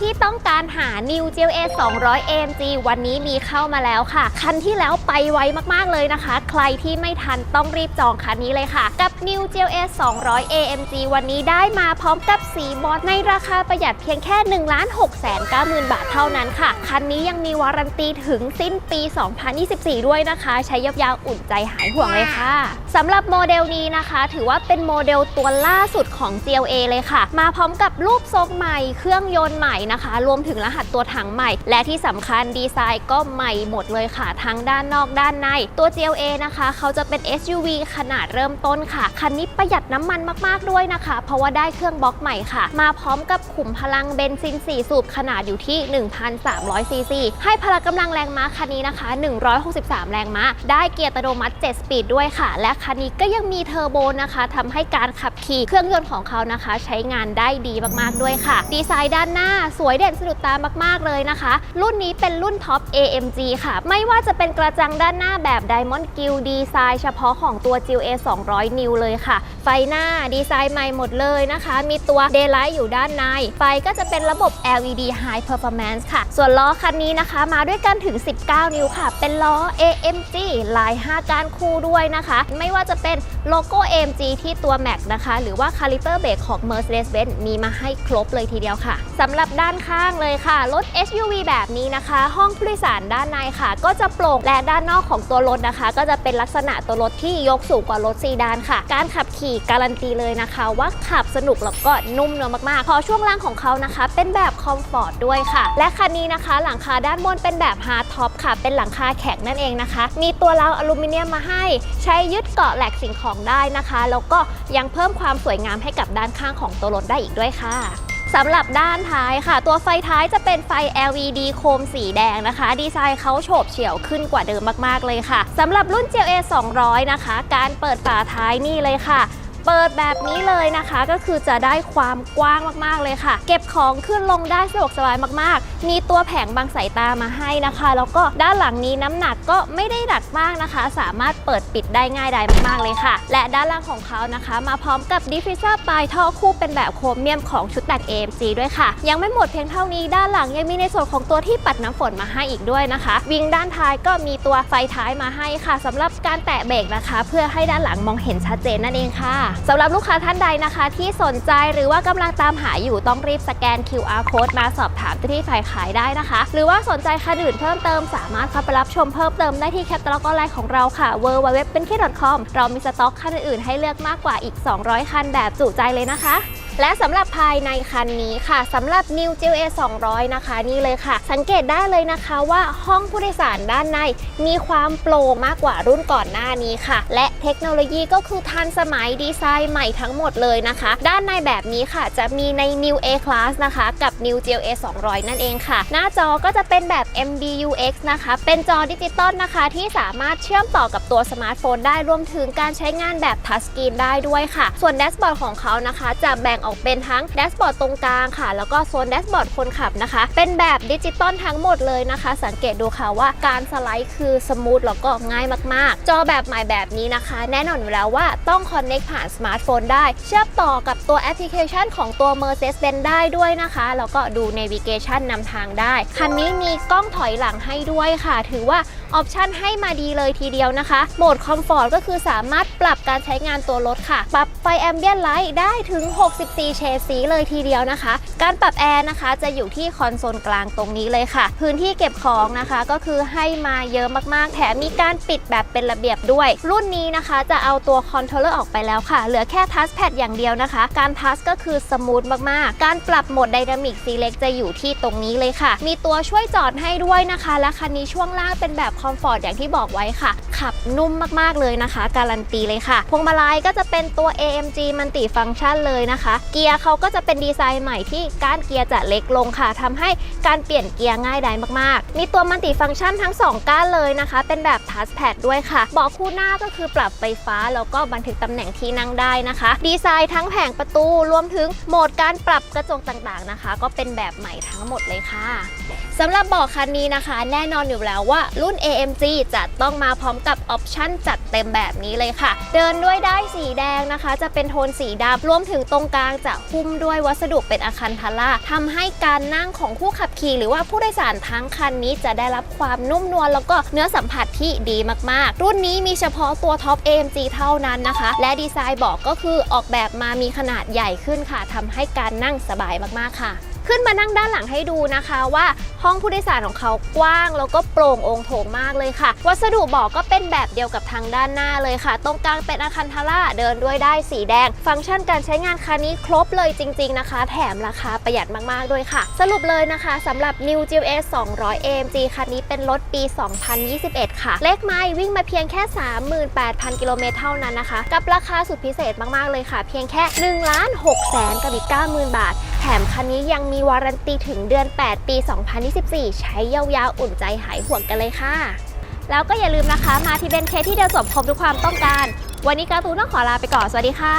ที่ต้องการหา New GLA 200 AMG วันนี้มีเข้ามาแล้วค่ะ คันที่แล้วไปไวมากๆเลยนะคะ ใครที่ไม่ทันต้องรีบจองคันนี้เลยค่ะ กับ New GLA 200 AMG วันนี้ได้มาพร้อมกับสีบอลในราคาประหยัดเพียงแค่1 6 9 0 0 0 0 บาทเท่านั้นค่ะ คันนี้ยังมีวารันตีถึงสิ้นปี 2024 ด้วยนะคะ ใช้ยาวๆอุ่นใจหายห่วงเลยค่ะสำหรับโมเดลนี้นะคะ ถือว่าเป็นโมเดลตัวล่าสุดของ GLA เลยค่ะ มาพร้อมกับรูปทรงใหม่ เครื่องยนต์ใหม่นะคะ รวมถึงรหัสตัวถังใหม่ และที่สำคัญดีไซน์ก็ใหม่หมดเลยค่ะ ทั้งด้านนอกด้านใน ตัว GLA นะคะ เขาจะเป็น SUV ขนาดเริ่มต้นค่ะ คันนี้ประหยัดน้ำมันมากๆด้วยนะคะ เพราะว่าได้เครื่องบล็อกใหม่ค่ะ มาพร้อมกับขุมพลังเบนซิน 4 สูบขนาดอยู่ที่ 1,300ซีซีให้พละกำลังแรงม้าคันนี้นะคะ 163 แรงม้า ได้เกียร์อัตโนมัติ 7 สปีดด้วยค่ะ และคันนี้ก็ยังมีเทอร์โบนะคะทำให้การขับขี่เครื่องยนต์ของเขานะคะ ใช้งานได้ดีมากๆด้วยค่ะ ดีไซน์ด้านหน้าสวยเด่นสะดุดตามากๆเลยนะคะ รุ่นนี้เป็นรุ่นท็อป AMG ค่ะ ไม่ว่าจะเป็นกระจังด้านหน้าแบบ Diamond g r i l l ดีไซน์เฉพาะของตัว GLA 200 นิวเลยค่ะ ไฟหน้าดีไซน์ใหม่หมดเลยนะคะ มีตัว Daylight อยู่ด้านใน ไฟก็จะเป็นระบบ LED High Performance ค่ะ ส่วนล้อคันนี้นะคะ มาด้วยกันถึง 19 นิ้วค่ะ เป็นล้อ AMG ลาย 5 ก้านคู่ด้วยนะคะ ไม่ว่าจะเป็นโลโก้ AMG ที่ตัว Max นะคะ หรือว่าคาลิเปอร์เบรกของ Mercedes-Benz มีมาให้ครบเลยทีเดียวค่ะสำหรับด้านข้างเลยค่ะ รถ SUV แบบนี้นะคะ ห้องผู้โดยสารด้านในค่ะ ก็จะโปร่งและด้านนอกของตัวรถนะคะ ก็จะเป็นลักษณะตัวรถที่ยกสูงกว่ารถซีดานค่ะ การขับขี่การันตีเลยนะคะ ว่าขับสนุกแล้วก็นุ่มเนวมากๆ พอช่วงล่างของเขานะคะ เป็นแบบคอมฟอร์ตด้วยค่ะ และคันนี้นะคะ หลังคาด้านบนเป็นแบบฮาร์ดท็อปค่ะ เป็นหลังคาแข็งนั่นเองนะคะ มีตัวราวอลูมิเนียมมาให้ ใช้ยึดเกาะแหลกสิ่งของได้นะคะ แล้วก็ยังเพิ่มความสวยงามให้กับด้านข้างของตัวรถได้อีกด้วยค่ะ สำหรับด้านท้ายค่ะ ตัวไฟท้ายจะเป็นไฟ LED โคมสีแดงนะคะ ดีไซน์เขาโฉบเฉี่ยวขึ้นกว่าเดิมมากๆเลยค่ะสำหรับรุ่น GLA 200 นะคะ การเปิดฝาท้ายนี่เลยค่ะ เปิดแบบนี้เลยนะคะก็คือจะได้ความกว้างมากๆเลยค่ะ เก็บของขึ้นลงได้สะดวกสบายมากๆ มีตัวแผงบังสายตามาให้นะคะ แล้วก็ด้านหลังนี้น้ำหนักก็ไม่ได้หนักมากนะคะ สามารถเปิดปิดได้ง่ายดายมากๆเลยค่ะ และด้านล่างของเขานะคะ มาพร้อมกับดิฟฟิวเซอร์ปลายท่อคู่เป็นแบบโครเมียมของชุดแต่ง AMG ด้วยค่ะ ยังไม่หมดเพียงเท่านี้ด้านหลังยังมีในส่วนของตัวที่ปัดน้ำฝนมาให้อีกด้วยนะคะ วิงด้านท้ายก็มีตัวไฟท้ายมาให้ค่ะสำหรับการแตะเบรกนะคะ เพื่อให้ด้านหลังมองเห็นชัดเจนนั่นเองค่ะสำหรับลูกค้าท่านใดนะคะ ที่สนใจหรือว่ากำลังตามหาอยู่ต้องรีบสแกน QR code มาสอบถามที่ฝ่ายขายได้นะคะ หรือว่าสนใจคันอื่นเพิ่มเติมสามารถเข้าไปรับชมเพิ่มเติมได้ที่แคปตล็อกออนไลน์ของเราค่ะ w w w เป็น k .com เรามีสต็อกคันอื่นๆให้เลือกมากกว่าอีก 200 คันแบบจุใจเลยนะคะและสำหรับภายในคันนี้ค่ะสำหรับ New GLA 200 นะคะนี่เลยค่ะ สังเกตได้เลยนะคะว่าห้องผู้โดยสารด้านใน มีความโปร่งมากกว่ารุ่นก่อนหน้านี้ค่ะ และเทคโนโลยีก็คือทันสมัยดีไซน์ใหม่ทั้งหมดเลยนะคะ ด้านในแบบนี้ค่ะ จะมีใน New A Class นะคะ กับ New GLA 200 นั่นเองค่ะ หน้าจอก็จะเป็นแบบ MBUX นะคะ เป็นจอดิจิตอลนะคะ ที่สามารถเชื่อมต่อกับตัวสมาร์ทโฟนได้รวมถึงการใช้งานแบบทัชสกรีนได้ด้วยค่ะ ส่วนแดชบอร์ดของเขานะคะ จะแบ่งออกเป็นทั้งแดชบอร์ดตรงกลางค่ะ แล้วก็โซนแดชบอร์ดคนขับนะคะ เป็นแบบดิจิตอลทั้งหมดเลยนะคะ สังเกตดูค่ะว่าการสไลด์คือสมูทแล้วก็ง่ายมากๆ จอแบบใหม่แบบนี้นะคะ แน่นอนอยู่แล้วว่าต้องคอนเน็กผ่านสมาร์ทโฟนได้ เชื่อมต่อกับตัวแอปพลิเคชันของตัว Mercedes-Benz ได้ด้วยนะคะ แล้วก็ดู Navigation นำทางได้ คันนี้มีกล้องถอยหลังให้ด้วยค่ะ ถือว่าออปชันให้มาดีเลยทีเดียวนะคะ โหมดคอมฟอร์ตก็คือสามารถปรับการใช้งานตัวรถค่ะ ปรับไฟแอมเบียนไลท์ได้ถึง 64 เฉดสีเลยทีเดียวนะคะ การปรับแอร์นะคะจะอยู่ที่คอนโซลกลางตรงนี้เลยค่ะ พื้นที่เก็บของนะคะก็คือให้มาเยอะมากๆ แถมมีการปิดแบบเป็นระเบียบด้วย รุ่นนี้นะคะจะเอาตัวคอนโทรลเลอร์ออกไปแล้วค่ะเหลือแค่ทัชแพดอย่างเดียวนะคะ การทัชก็คือสมูทมากๆ การปรับโหมดไดนามิกซีเล็กจะอยู่ที่ตรงนี้เลยค่ะ มีตัวช่วยจอดให้ด้วยนะคะ และคันนี้ช่วงล่างเป็นแบบคอมฟอร์ตอย่างที่บอกไว้ค่ะ ขับนุ่มมากๆเลยนะคะ การันตีเลยค่ะ พวงมาลัยก็จะเป็นตัว AMG มันติฟังก์ชันเลยนะคะ เกียร์เขาก็จะเป็นดีไซน์ใหม่ที่ก้านเกียร์จะเล็กลงค่ะทำให้การเปลี่ยนเกียร์ง่ายดายมากๆ มีตัวมันติฟังก์ชันทั้ง 2 ก้านเลยนะคะ เป็นแบบทัชแพดด้วยค่ะเบาะคู่หน้าก็คือปรับไฟฟ้าแล้วก็บันทึกตำแหน่งที่นั่งนั่งได้นะคะ ดีไซน์ทั้งแผงประตูรวมถึงโหมดการปรับกระจกต่างๆนะคะ ก็เป็นแบบใหม่ทั้งหมดเลยค่ะสำหรับเบาะคันนี้นะคะ แน่นอนอยู่แล้วว่ารุ่น AMG จะต้องมาพร้อมกับออปชั่นจัดเต็มแบบนี้เลยค่ะ เดินด้วยได้สีแดงนะคะ จะเป็นโทนสีดำรวมถึงตรงกลางจะหุ้มด้วยวัสดุเป็นอาคันทาร่าทำให้การนั่งของผู้ขับขี่ หรือว่าผู้โดยสารทั้งคันนี้จะได้รับความนุ่มนวลแล้วก็เนื้อสัมผัสที่ดีมากๆ รุ่นนี้มีเฉพาะตัวท็อป AMG เท่านั้นนะคะ และดีไซน์บอกก็คือออกแบบมามีขนาดใหญ่ขึ้นค่ะทำให้การนั่งสบายมากๆค่ะ ขึ้นมานั่งด้านหลังให้ดูนะคะว่าห้องผู้โดยสารของเขากว้างแล้วก็โปร่งโองโถงมากเลยค่ะ วัสดุเบอกก็เป็นแบบเดียวกับทางด้านหน้าเลยค่ะ ตรงกลางเป็นอาคันทาร่าเดินด้วยได้สีแดง ฟังก์ชันการใช้งานคันนี้ครบเลยจริง ๆนะคะ แถมราคาประหยัดมากๆด้วยค่ะ สรุปเลยนะคะสำหรับ New GLS 200 AMG คันนี้เป็นรถปี 2021 ค่ะ เลขไม้วิ่งมาเพียงแค่ 38,000 กิโลเมตรเท่านั้นนะคะ กับราคาสุดพิเศษมากๆเลยค่ะ เพียงแค่1ล้าน6แสนกับอีก90,000 บาท มคันนี้ยังมีวารันตีถึงเดือน 8 ปี 2024 ใช้ยาวๆ อุ่นใจหายห่วงกันเลยค่ะ แล้วก็อย่าลืมนะคะ มาที่เบนเคที่เดียวจบครบทุกความต้องการ วันนี้การ์ตูนต้องขอลาไปก่อน สวัสดีค่ะ